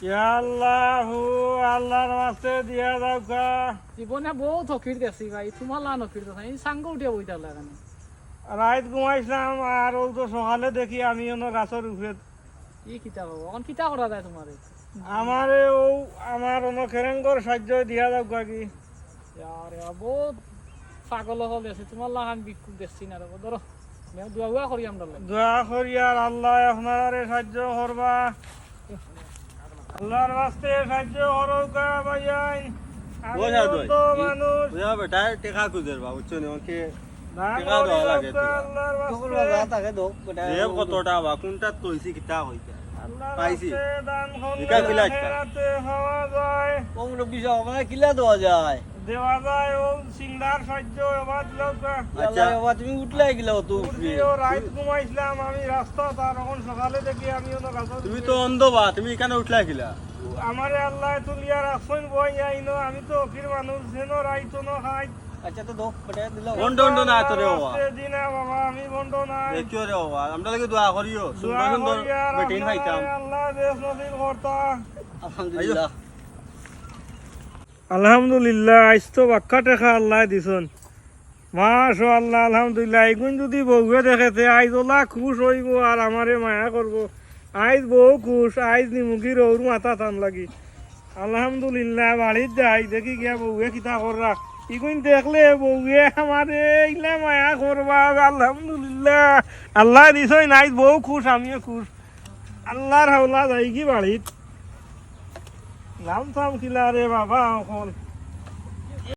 আল্লাহু আল্লাহর মাসে দিয়া দাও কা জীবনে বহু থকির দেখছি ভাই তোমার লা নকির দেখছি এই সাঙ্গ উঠিয়া বইতে লাগানি রাত ঘুমাইছিলাম আর ও তো সকালে দেখি আমি অন্য গাছের উপরে কি কিতা হব? এখন কিতা করা যায় তোমার আমারে ও আমার অন্য খেরেঙ্গর সাহায্য দিয়া দাও কা। বহুত পাগল হল আছে তোমার লাগান বিক্ষুব দেখছি না ধরো দুয়া করি আমরা দোয়া করি আর আল্লাহ আপনারে সাহায্য করবা আল্লাহর রাস্তে সাহায্য করো কা ভাইয়াই। আমি অন্ধ মানুষ। বুঝা বেটা টেকা খুঁজে বা বুঝছ নি? ওকে টেকা করি লাগে দাও কা তো। আল্লাহর রাস্তে। বাজা বেটা যে কতটা বা কোনটাত কইছি কিতা কইতা পাইছি। দান করলে কিলা হওয়া যায়। রব্বি মানে কিলা দেওয়া যায়। দেওয়া যায় ও সিংহার সাহায্য এবার দিলেও কা আচ্ছা। তুমি উঠলাই গেলা তো উঠবি। উঠবিও, রাত ঘুমাইছিলাম আমি রাস্তা তার এখন সকালে দেখি আমি অন্য তুমি। তো অন্ধ বা তুমি এখানে উঠলা কিলা আমারে আল্লাহ তুলিয়া রাখছেন বই আইনো আমি তো অখির মানুষ যেন রাইতো ন খাই আচ্ছা তো না তোরে বাবা আমি বন্ধ নাই। দেখিও রে বাবা আমরা লাগে দোয়া করিও। সুন্দর সুন্দর বেটিন পাইতাম আল্লাহ দেশ নসিব করতা। আলহামদুলিল্লাহ। আলহামদুলিল্লাহ আজ তো বাক্কা টেকা আল্লাহ দিছন। মাশো আল্লাহ আলহামদুলিল্লাহ এগুন যদি বউয়ে দেখেছে আইজ ওলা খুশ হইব আর আমারে মায়া করব। আইজ বউ খুশ, আইজ নিমুখি রৌর মাথা টান লাগি। আলহামদুলিল্লাহ, বাড়ির যাই দেখি গিয়া বউয়ে কিতা কররা। ইগুন দেখলে বউয়ে আমারে ইলা মায়া করবা। আলহামদুলিল্লাহ, আল্লাহ দিছই নাই বউ খুশ, আমিও খুশ। আল্লাহর হাওলা যাই কি বাড়িত। নাম থাম কিলা রে বাবা অকল